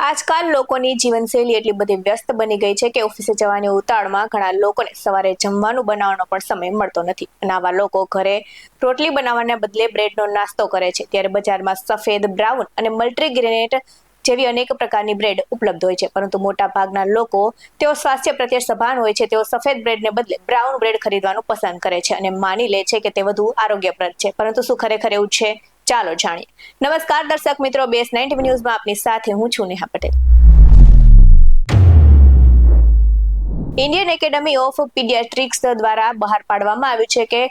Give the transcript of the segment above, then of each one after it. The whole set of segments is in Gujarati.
આજકાલ લોકોની જીવનશૈલી એટલી બધી વ્યસ્ત બની ગઈ છે કે ઓફિસે જવાની ઉતાળમાં ઘણા લોકોને સવારે જમવાનું બનાવવાનો પણ સમય મળતો નથી. અને આવા લોકો ઘરે રોટલી બનાવવાના બદલે બ્રેડનો નાસ્તો કરે છે. ત્યારે બજારમાં સફેદ, બ્રાઉન અને મલ્ટીગ્રેનેટ જેવી અનેક પ્રકારની બ્રેડ ઉપલબ્ધ હોય છે. પરંતુ મોટા ભાગના લોકો તેઓ સ્વાસ્થ્ય પ્રત્યે સભાન હોય છે. તેઓ સફેદ બ્રેડને બદલે બ્રાઉન બ્રેડ ખરીદવાનું પસંદ કરે છે અને માની લે છે કે તે વધુ આરોગ્યપ્રદ છે. પરંતુ શું ખરેખર એવું છે? ચાલો જાણીએ. નમસ્કાર દર્શક મિત્રો, બેસ નાઇન્ટી ન્યૂઝમાં આપની સાથે હું છું Neha Patel. Indian academy of pediatrics દ્વારા બહાર પાડવામાં આવ્યું છે કે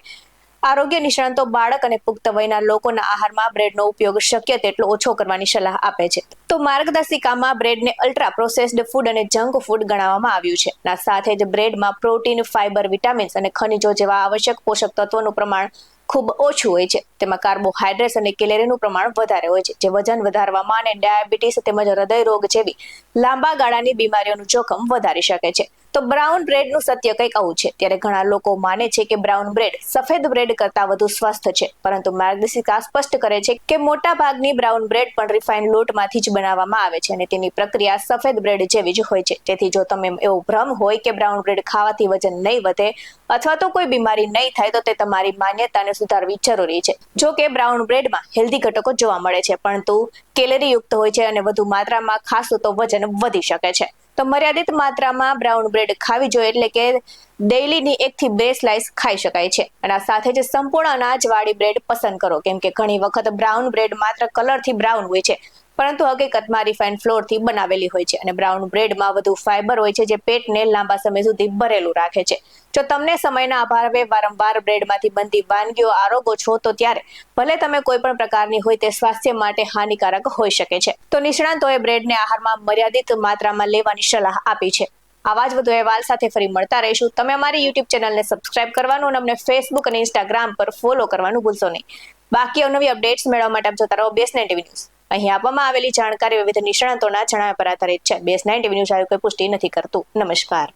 આરોગ્ય નિષ્ણાંતો, બાળક અને પુખ્ત વયના લોકોના આહારમાં બ્રેડનો ઉપયોગ શક્ય તેટલો ઓછો કરવાની સલાહ આપે છે. તો માર્ગદર્શિકામાં બ્રેડને અલ્ટ્રા પ્રોસેસ્ડ ફૂડ અને જંક ફૂડ ગણાવવામાં આવ્યું છે. સાથે જ બ્રેડમાં પ્રોટીન, ફાઇબર, વિટામિન્સ અને ખનિજો જેવા આવશ્યક પોષક તત્વોનું પ્રમાણ ખૂબ ઓછું હોય છે. તેમાં કાર્બોહાઈડ્રેટ્સ અને કેલેરીનું પ્રમાણ વધારે હોય છે. જે વજન વધારવામાં અને ડાયાબિટીસ તેમજ હૃદય રોગ જેવી લાંબા ગાળાની બીમારીઓનું જોખમ વધારી શકે છે. તો બ્રાઉન બ્રેડનું સત્ય કંઈક આવું છે. ત્યારે ઘણા લોકો માને છે કે બ્રાઉન બ્રેડ સફેદ બ્રેડ કરતાં વધુ સ્વસ્થ છે. પરંતુ માર્ગદર્શિકા સ્પષ્ટ કરે છે કે મોટા ભાગની બ્રાઉન બ્રેડ પણ રિફાઇન લોટમાંથી જ બનાવવામાં આવે છે અને તેની પ્રક્રિયા સફેદ બ્રેડ જેવી જ હોય છે. તેથી જો તમે એવો ભ્રમ હોય કે બ્રાઉન બ્રેડ ખાવાથી વજન નહીં વધે અથવા તો કોઈ બીમારી નહીં થાય, તો તે તમારી માન્યતાને સુધારવી જરૂરી છે. જો કે બ્રાઉન બ્રેડમાં હેલ્ધી ઘટકો જોવા મળે છે, પરંતુ કેલેરીયુક્ત હોય છે અને વધુ માત્રામાં ખાશું તો વજન વધી શકે છે. તો મર્યાદિત માત્રામાં બ્રાઉન બ્રેડ ખાવી જોઈએ એટલે કે ડેઈલીની એકથી બે સ્લાઇસ ખાઈ શકાય છે. અને આ સાથે જ સંપૂર્ણ અનાજવાળી બ્રેડ પસંદ કરો. કેમ કે ઘણી વખત બ્રાઉન બ્રેડ માત્ર કલરથી બ્રાઉન હોય છે. પરંતુ હકીકતમાં રિફાઇન્ડ ફ્લોરથી બનાવેલી હોય છે અને બ્રાઉન બ્રેડમાં વધુ ફાઇબર હોય છે જે પેટને લાંબા સમય સુધી ભરેલું રાખે છે. જો તમને સમયના અભાવે વારંવાર બ્રેડમાંથી બનતી વાનગીઓ આરોગો છો, તો ત્યારે ભલે તમે કોઈ પણ પ્રકારની હોય તે સ્વાસ્થ્ય માટે હાનિકારક હોઈ શકે છે. તો નિષ્ણાંતોએ બ્રેડને આહારમાં મર્યાદિત માત્રામાં લેવાની સલાહ આપી છે. આવા જ વધુ અહેવાલ સાથે ફરી મળતા રહીશું. તમે અમારી યુટ્યુબ ચેનલને સબસ્ક્રાઇબ કરવાનું અને અમને ફેસબુક અને ઇન્સ્ટાગ્રામ પર ફોલો કરવાનું ભૂલશો નહીં. બાકી અવનવી અપડેટ્સ મેળવવા માટે આપ જોતા રહો બેસ ટીવી ન્યૂઝ. અહીં આપવામાં આવેલી જાણકારી વિવિધ નિષ્ણાતોના જણાવ્યા પર આધારિત છે. બેસ નાઇન ટીવી ન્યૂઝ કોઈ પુષ્ટિ નથી કરતું. નમસ્કાર.